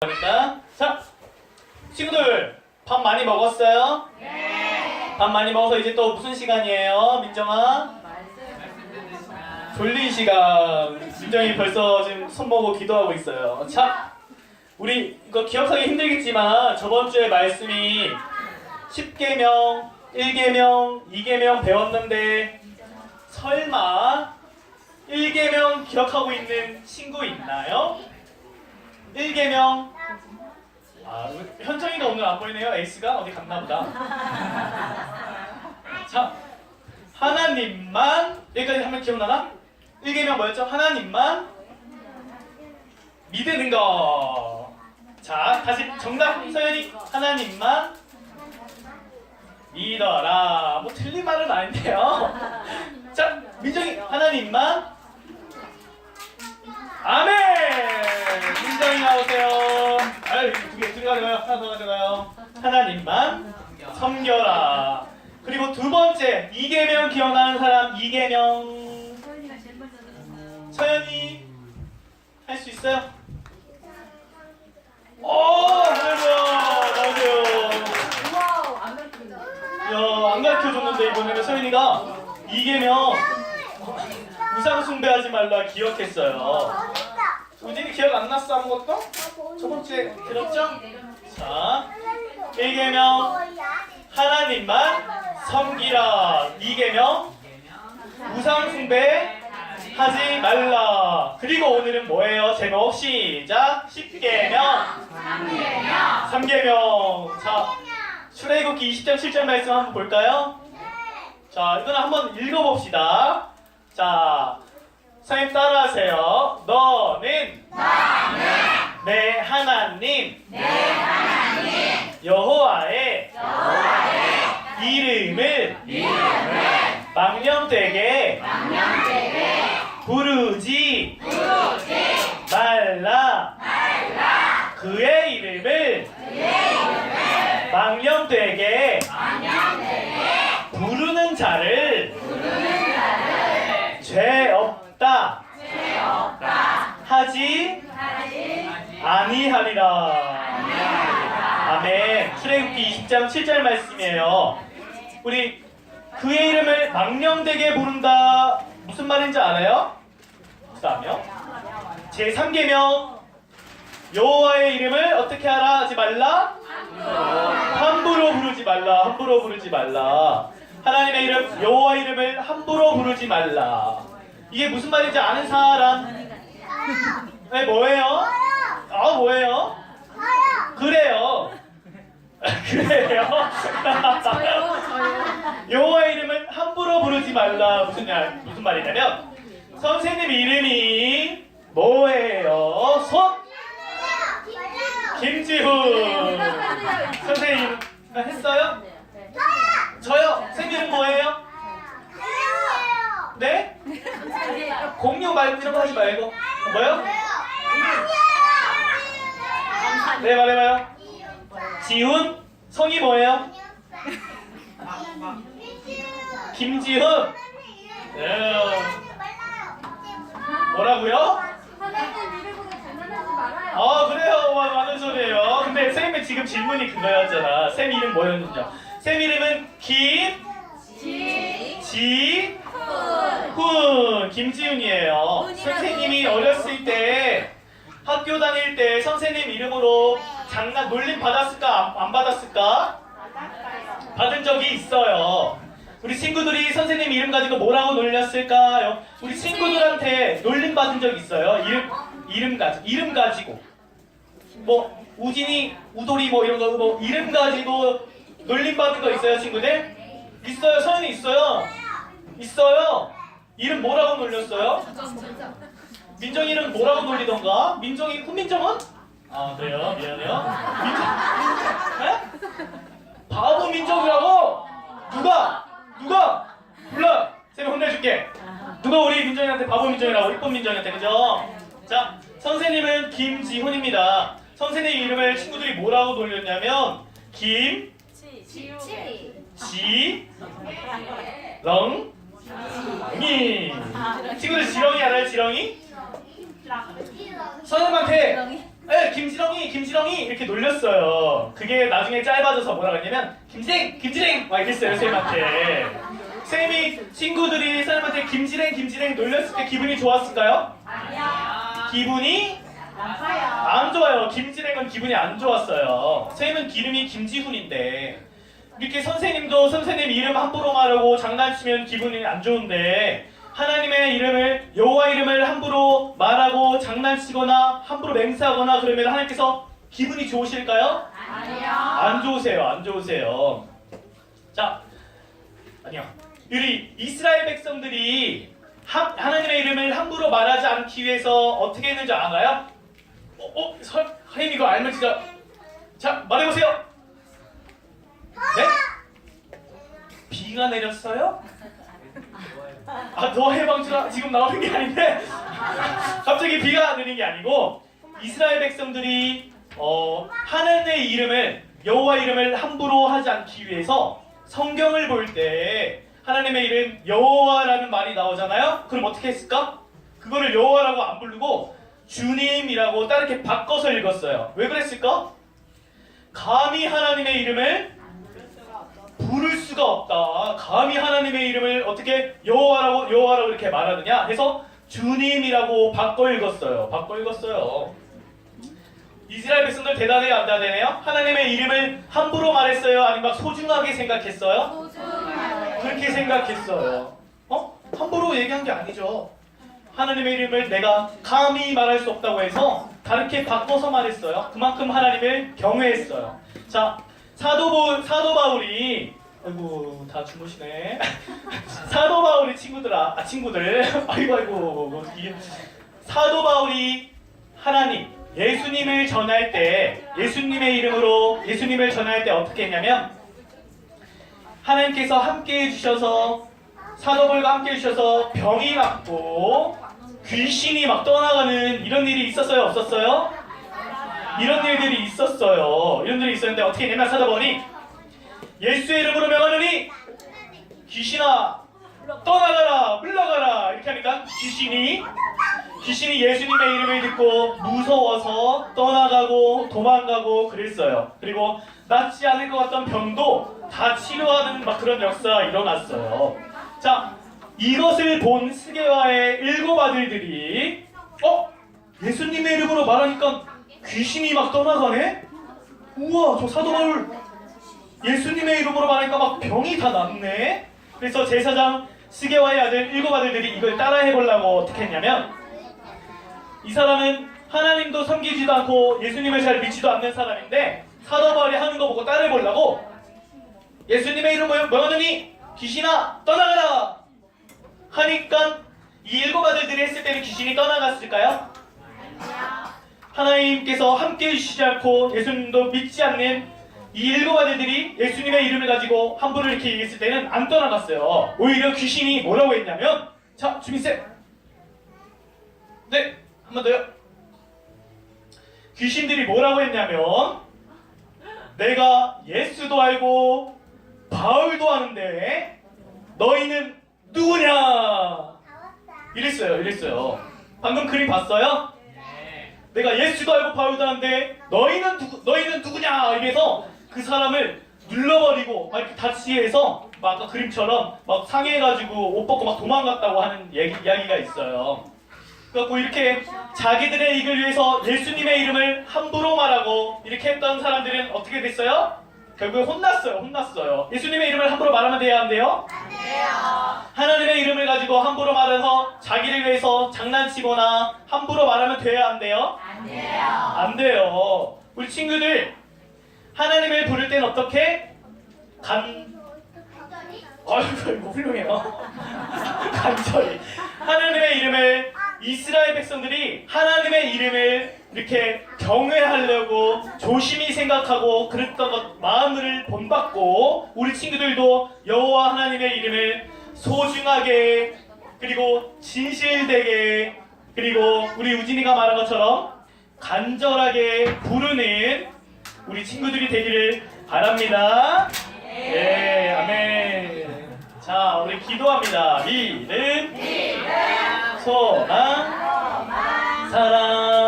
그러니까 자 친구들 밥 많이 먹었어요? 네. 밥 많이 먹어서 이제 또 무슨 시간이에요, 민정아? 졸린 시간. 민정이 벌써 지금 손 보고 기도하고 있어요. 자, 우리 이거 기억하기 힘들겠지만 저번 주에 말씀이 10계명, 1계명, 2계명 배웠는데 설마 1계명 기억하고 있는 친구 있나요? 1계명 아, 현정이가 오늘 안 보이네요. 에이스가 어디 갔나 보다. 자, 하나님만 여기까지 하면 기억나나? 1계명 뭐였죠? 하나님만 믿는 거. 자, 다시 정답 서연이 하나님만 믿어라. 뭐 틀린 말은 아닌데요. 자, 민정이 하나님만 가져가요. 하나 더 가져가요. 하나님만 섬겨라. 그리고 두 번째, 이계명 기억나는 사람, 이계명. 서연이 할수 있어요? 오, 나오세요. 와우 안 가르치는데 야, 안 가르쳐줬는데 이번에는 서연이가 이계명 우상 숭배하지 말라 기억했어요. 우진이 기억 안 났어 아무것도? 저번 주에 들었죠? 자, 1계명 하나님만 섬기라. 2계명 우상 숭배 하지 말라. 그리고 오늘은 뭐예요? 제목 시작. 10계명. 3계명. 자 출애굽기 20장 7절 말씀 한번 볼까요? 자 이거는 한번 읽어봅시다. 자 선생님 따라하세요. 너는 내 하나님. 여호와의 이름을 망령되게 부르지 말라. 그의 이름을 망령되게 부르는 자를 죄 없다. 하지 아니하리라. 아멘. 출애굽기 20장 7절 말씀이에요 우리 그의 이름을 망령되게 부른다. 무슨 말인지 알아요? 그다음요 제 3계명 여호와의 이름을 어떻게 하라 하지 말라? 함부로 부르지 말라. 함부로 부르지 말라. 하나님의 이름 여호와 이름을 함부로 부르지 말라. 이게 무슨 말인지 아는 사람? 네 뭐예요? 아 뭐예요? 그래요 그래요 저요 저요 여호와 이름을 함부로 부르지 말라 무슨 말 무슨 말이냐면 선생님 이름이 뭐예요? 손 김지훈 선생님 했어요? 저요 선생님 뭐예요? 네? 공룡 말고 이런 거 하지 말고 뭐요? 네 말해봐요 지훈? 성이 뭐예요? 김지훈? 네. 뭐라고요? 아 그래요. 와 많은 소리예요. 근데 쌤이 지금 질문이 그거였잖아. 쌤 이름 뭐였는지요? 쌤 이름은 김 지 훈 김지훈이에요. 선생님이 어렸을 때 학교 다닐 때 선생님 이름으로 장난 놀림 받았을까 안- 안 받았을까 받은 적이 있어요 우리 친구들이 선생님 이름 가지고 뭐라고 놀렸을까요? 우리 친구들한테 놀림 받은 적 있어요 이름 이름 가지고 이름 가지고 뭐 우진이 우돌이 뭐 이런 거 뭐 이름 가지고 놀림 받은 거 있어요 친구들? 있어요 서연이 있어요 있어요 이름 뭐라고 놀렸어요? 민정이 이름 뭐라고 놀리던가? 민정이 훈민정은? 아 그래요 미안해요 민정 에? 바보 민정이라고? 누가? 누가? 불러 쌤이 혼내줄게 누가 우리 민정이한테 바보 민정이라고 이쁜 민정이한테 그죠? 자 선생님은 김지훈입니다 선생님 이름을 친구들이 뭐라고 놀렸냐면 김 지, 렁, 이. 친구들 지렁이 알아요? 지렁이? 선생님한테 에 김지렁이 김지렁이 이렇게 놀렸어요. 그게 나중에 짧아져서 뭐라 그랬냐면 김지랭 김지랭 막 이랬어요 선생님한테. 선생님이 친구들이 선생님한테 김지랭 김지랭 놀렸을 때 기분이 좋았을까요? 아니야. 기분이 나빠요. 안 좋아요. 김지랭은 기분이 안 좋았어요. 선생님은 이름이 김지훈인데 이렇게 선생님도 선생님 이름 함부로 말하고 장난치면 기분이 안 좋은데 하나님의 이름을 여호와 이름을 함부로 말하고 장난치거나 함부로 맹세하거나 그러면 하나님께서 기분이 좋으실까요? 아니야. 안 좋으세요. 안 좋으세요. 자, 아니요. 우리 이스라엘 백성들이 하, 하나님의 이름을 함부로 말하지 않기 위해서 어떻게 했는지 알아요? 어, 어, 설, 선생님 이거 알면 진짜 자 말해보세요. 네? 비가 내렸어요? 아, 너 해방주라 지금 나오는 게 아닌데 갑자기 비가 내리는 게 아니고 이스라엘 백성들이 어, 하나님의 이름을 여호와 이름을 함부로 하지 않기 위해서 성경을 볼 때 하나님의 이름 여호와라는 말이 나오잖아요. 그럼 어떻게 했을까? 그거를 여호와라고 안 부르고 주님이라고 다르게 바꿔서 읽었어요. 왜 그랬을까? 감히 하나님의 이름을 수가 없다. 감히 하나님의 이름을 어떻게 여호와라고 여호와라고 이렇게 말하느냐 해서 주님이라고 바꿔 읽었어요. 바꿔 읽었어요. 이스라엘 백성들 대단해요, 안 대단해요? 하나님의 이름을 함부로 말했어요, 아니면 막 소중하게 생각했어요? 소중하게. 그렇게 생각했어요. 어? 함부로 얘기한 게 아니죠. 하나님의 이름을 내가 감히 말할 수 없다고 해서 다르게 바꿔서 말했어요. 그만큼 하나님을 경외했어요. 자, 사도 바울이 아이고 다 주무시네. 사도 바울이 친구들아, 아 친구들, 아이고 아이고 이게 사도 바울이 하나님 예수님을 전할 때 예수님의 이름으로 예수님을 전할 때 어떻게 했냐면 하나님께서 함께 해주셔서 사도벌과 함께 해주셔서 병이 낫고 귀신이 막 떠나가는 이런 일이 있었어요 없었어요? 이런 일들이 있었어요 이런 일이 있었는데 어떻게 했냐면 사도벌이 예수의 이름으로 명하느니 귀신아 떠나가라 물러가라 이렇게 하니까 귀신이 귀신이 예수님의 이름을 듣고 무서워서 떠나가고 도망가고 그랬어요. 그리고 낫지 않을 것 같던 병도 다 치료하는 막 그런 역사가 일어났어요. 자, 이것을 본 스게와의 일곱 아들들이 어? 예수님의 이름으로 말하니까 귀신이 막 떠나가네? 우와, 저 사도 바울 예수님의 이름으로 말하니까 막 병이 다 낫네? 그래서 제사장 스게와의 아들 일곱 아들들이 이걸 따라해 보려고 어떻게 했냐면 이 사람은 하나님도 섬기지도 않고 예수님을 잘 믿지도 않는 사람인데 사도 바울이 하는 거 보고 따라해 보려고 예수님의 이름을 명하느니 귀신아 떠나가라 하니까 이 일곱 아들들이 했을 때는 귀신이 떠나갔을까요? 하나님께서 함께 해주시지 않고 예수님도 믿지 않는 이 일곱 아들들이 예수님의 이름을 가지고 함부로 이렇게 얘기했을 때는 안 떠나갔어요. 오히려 귀신이 뭐라고 했냐면 자 주민쌤 네 한 번 더요. 귀신들이 뭐라고 했냐면 내가 예수도 알고 바울도 아는데 너희는 누구냐 이랬어요 이랬어요 방금 그림 봤어요? 내가 예수도 알고 바울도 아는데 너희는 누구 너희는 누구냐 이래서 그 사람을 눌러버리고 막 이렇게 다치게 해서 막 아까 그림처럼 막 상해가지고 옷 벗고 막 도망갔다고 하는 얘기, 이야기가 있어요. 그래갖고 이렇게 자기들의 이익을 위해서 예수님의 이름을 함부로 말하고 이렇게 했던 사람들은 어떻게 됐어요? 결국에 혼났어요. 혼났어요. 예수님의 이름을 함부로 말하면 돼야 한대요? 하나님의 이름을 가지고 함부로 말해서 자기를 위해서 장난치거나 함부로 말하면 돼야 한대요? 안 돼요. 안 돼요. 우리 친구들 하나님을 부를 땐 어떻게? 간 아이고 이거 훌륭해요. 간절히 하나님의 이름을 이스라엘 백성들이 하나님의 이름을 이렇게 경외하려고 조심히 생각하고 그랬던 것 마음을 본받고 우리 친구들도 여호와 하나님의 이름을 소중하게 그리고 진실되게 그리고 우리 우진이가 말한 것처럼 간절하게 부르는 우리 친구들이 되기를 바랍니다. 네, 아멘. 자, 우리 기도합니다. 믿음, 소망, 사랑,